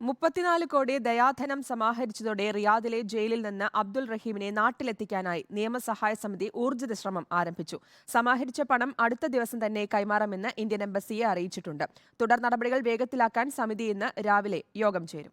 മുപ്പത്തിനാല് കോടി ദയാധനം സമാഹരിച്ചതോടെ റിയാദിലെ ജയിലിൽ നിന്ന് അബ്ദുൾ റഹീമിനെ നാട്ടിലെത്തിക്കാനായി നിയമസഹായ സമിതി ഊർജിത ശ്രമം ആരംഭിച്ചു. സമാഹരിച്ച പണം അടുത്ത ദിവസം തന്നെ കൈമാറുമെന്ന് ഇന്ത്യൻ എംബസിയെ അറിയിച്ചിട്ടുണ്ട്. തുടർ നടപടികൾ വേഗത്തിലാക്കാൻ സമിതി ഇന്ന് രാവിലെ യോഗം ചേരും.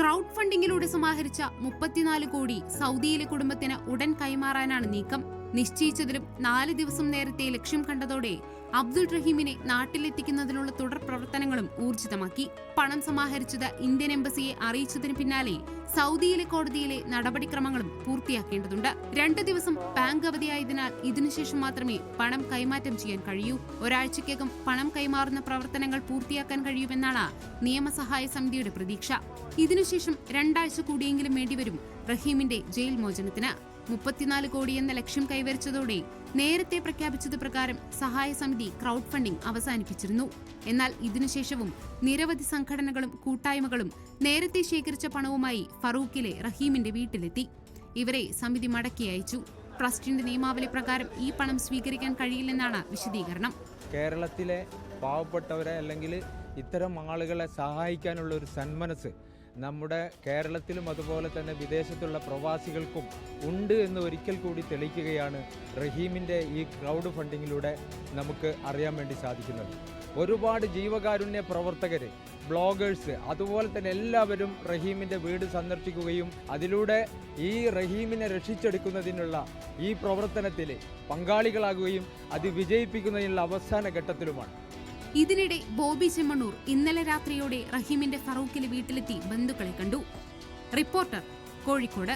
ക്രൗഡ് ഫണ്ടിങ്ങിലൂടെ സമാഹരിച്ച മുപ്പത്തിനാല് കോടി സൗദിയിലെ കുടുംബത്തിന് ഉടൻ കൈമാറാനാണ് നീക്കം. നിശ്ചയിച്ചതിലും നാല് ദിവസം നേരത്തെ ലക്ഷ്യം കണ്ടതോടെ അബ്ദുൾ റഹീമിനെ നാട്ടിലെത്തിക്കുന്നതിനുള്ള തുടർ പ്രവർത്തനങ്ങളും ഊർജിതമാക്കി. പണം സമാഹരിച്ചത് ഇന്ത്യൻ എംബസിയെ അറിയിച്ചതിന് പിന്നാലെ സൗദിയിലെ കോടതിയിലെ നടപടിക്രമങ്ങളും പൂർത്തിയാക്കേണ്ടതുണ്ട്. രണ്ട് ദിവസം ബാങ്ക് അവധിയായതിനാൽ ഇതിനുശേഷം മാത്രമേ പണം കൈമാറ്റം ചെയ്യാൻ കഴിയൂ. ഒരാഴ്ചയ്ക്കകം പണം കൈമാറുന്ന പ്രവർത്തനങ്ങൾ പൂർത്തിയാക്കാൻ കഴിയുമെന്നാണ് നിയമസഹായ സമിതിയുടെ പ്രതീക്ഷ. ഇതിനുശേഷം രണ്ടാഴ്ച കൂടിയെങ്കിലും വേണ്ടിവരും റഹീമിന്റെ ജയിൽ മോചനത്തിന്. മുപ്പത്തിനാല് കോടി എന്ന ലക്ഷ്യം കൈവരിച്ചതോടെ നേരത്തെ പ്രഖ്യാപിച്ചത് പ്രകാരം സഹായ സമിതി ക്രൗഡ് ഫണ്ടിംഗ് അവസാനിപ്പിച്ചിരുന്നു. എന്നാൽ ഇതിനുശേഷവും നിരവധി സംഘടനകളും കൂട്ടായ്മകളും നേരത്തെ ശേഖരിച്ച പണവുമായി ഫറൂഖിലെ റഹീമിന്റെ വീട്ടിലെത്തി. ഇവരെ സമിതി മടക്കി അയച്ചു. ട്രസ്റ്റിന്റെ നിയമാവലി പ്രകാരം ഈ പണം സ്വീകരിക്കാൻ കഴിയില്ലെന്നാണ് വിശദീകരണം. കേരളത്തിലെ പാവപ്പെട്ടവരെ അല്ലെങ്കിൽ ഇത്തരം ആളുകളെ സഹായിക്കാനുള്ള ഒരു സന്മനസ് നമ്മുടെ കേരളത്തിലും അതുപോലെ തന്നെ വിദേശത്തുള്ള പ്രവാസികൾക്കും ഉണ്ട് എന്ന് ഒരിക്കൽ കൂടി തെളിയിക്കുകയാണ് റഹീമിന്റെ ഈ ക്രൗഡ് ഫണ്ടിങ്ങിലൂടെ നമുക്ക് അറിയാൻ വേണ്ടി സാധിക്കുന്നത്. ഒരുപാട് ജീവകാരുണ്യ പ്രവർത്തകർ ബ്ലോഗേഴ്സ് അതുപോലെ തന്നെ എല്ലാവരും റഹീമിന്റെ വീട് സന്ദർശിക്കുകയും അതിലൂടെ ഈ റഹീമിനെ രക്ഷിച്ചെടുക്കുന്നതിനുള്ള ഈ പ്രവർത്തനത്തിൽ പങ്കാളികളാകുകയും അത് വിജയിപ്പിക്കുന്നതിനുള്ള അവസാന ഘട്ടത്തിലുമാണ്. ഇതിനിടെ ബോബി ചെമ്മണ്ണൂർ ഇന്നലെ രാത്രിയോടെ റഹീമിന്റെ ഫറൂഖിലെ വീട്ടിലെത്തി ബന്ധുക്കളെ കണ്ടു. റിപ്പോർട്ടർ കോഴിക്കോട്.